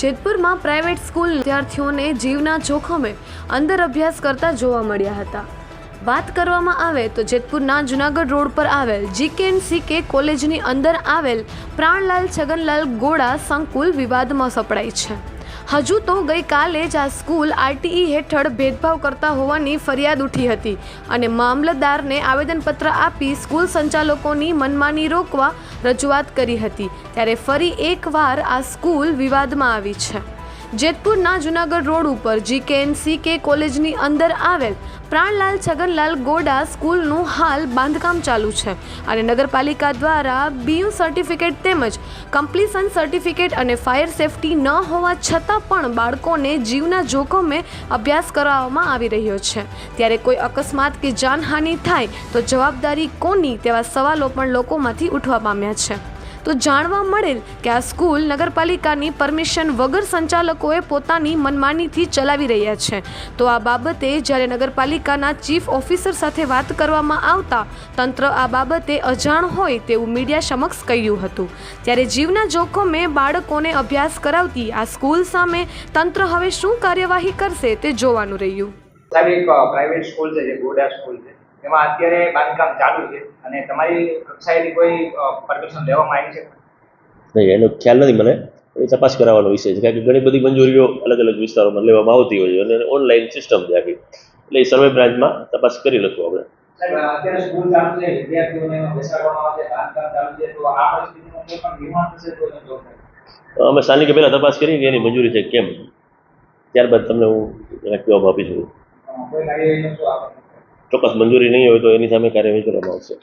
જેતપુરમાં private school વિદ્યાર્થીઓને જીવના જોખમે અંદર અભ્યાસ કરતા જોવા મળ્યા હતા. વાત કરવામાં આવે તો જેતપુરના જુનાગઢ રોડ પર આવેલ જીકે એન્ડ સીકે કોલેજની અંદર આવેલ પ્રાણલાલ છગનલાલ ગોળા સંકુલ વિવાદમાં સપડાય છે. હજુ તો ગઈકાલે જ આ સ્કૂલ આરટીઈ હેઠળ ભેદભાવ કરતા હોવાની ફરિયાદ ઉઠી હતી અને મામલતદારને આવેદનપત્ર આપી સ્કૂલ સંચાલકોની મનમાની રોકવા રજૂઆત કરી હતી. ત્યારે ફરી એકવાર આ સ્કૂલ વિવાદમાં આવી છે. જેતપુરના જુનાગઢ રોડ ઉપર જીકેએનસી કે કોલેજની અંદર આવેલ પ્રાણલાલ છગનલાલ ગોડા સ્કૂલનું હાલ બાંધકામ ચાલુ છે અને નગરપાલિકા દ્વારા બીયુ સર્ટિફિકેટ તેમજ કમ્પ્લીશન સર્ટિફિકેટ અને ફાયર સેફટી ન હોવા છતાં પણ બાળકોને જીવના જોખમે અભ્યાસ કરાવવામાં આવી રહ્યો છે. ત્યારે કોઈ અકસ્માત કે જાનહાનિ થાય તો જવાબદારી કોની તેવા સવાલો પણ લોકોમાંથી ઉઠવા પામ્યા છે. તો જાણવા મળેલ કે આ સ્કૂલ નગરપાલિકાની પરમિશન વગર સંચાલકોએ પોતાની મનમાનીથી ચલાવી રહ્યા છે. તો આ બાબતે જ્યારે નગરપાલિકાના ચીફ ઓફિસર સાથે વાત કરવામાં આવતા, તંત્ર આ બાબતે અજાણ હોય તેવું મીડિયા સમક્ષ કહ્યું હતું. ત્યારે જીવના જોખમે બાળકોને અભ્યાસ કરાવતી આ સ્કૂલ સામે તંત્ર હવે શું કાર્યવાહી કરશે તે જોવાનું રહ્યું. સાહેબ, એક પ્રાઇવેટ સ્કૂલ છે જે ગોડા સ્કૂલ છે. એમાં અત્યારે બાંધકામ ચાલુ છે અને તમારી કક્ષાએથી કોઈ પરમિશન લેવામાં આવી છે? નહીં એનો ખ્યાલ નથી મને. એ તપાસ કરાવવાનો વિષય છે. કારણ કે ઘણી બધી મંજૂરીઓ અલગ અલગ વિસ્તારોમાં લેવામાં આવતી હોય છે અને ઓનલાઈન સિસ્ટમ છે આખી. એટલે એ સર્વે બ્રાન્ચમાં તપાસ કરી લખું આપણે. સાહેબ અત્યારે સ્કૂલ ચાલુ છે વિદ્યાર્થીઓને બેસાડવામાં આવે છે બાંધકામ ચાલુ છે તો આ પરિસ્થિતિમાં કોઈ પણ બીમાર થશે તો એનો જોખમ અમે સ્થાનિકે પહેલાં તપાસ કરી કે એની મંજૂરી છે કેમ? ત્યારબાદ તમને હું એના જવાબ આપી શકું. ચોક્કસ મંજૂરી નહીં હોય તો એની સામે કાર્યવાહી કરવામાં આવશે.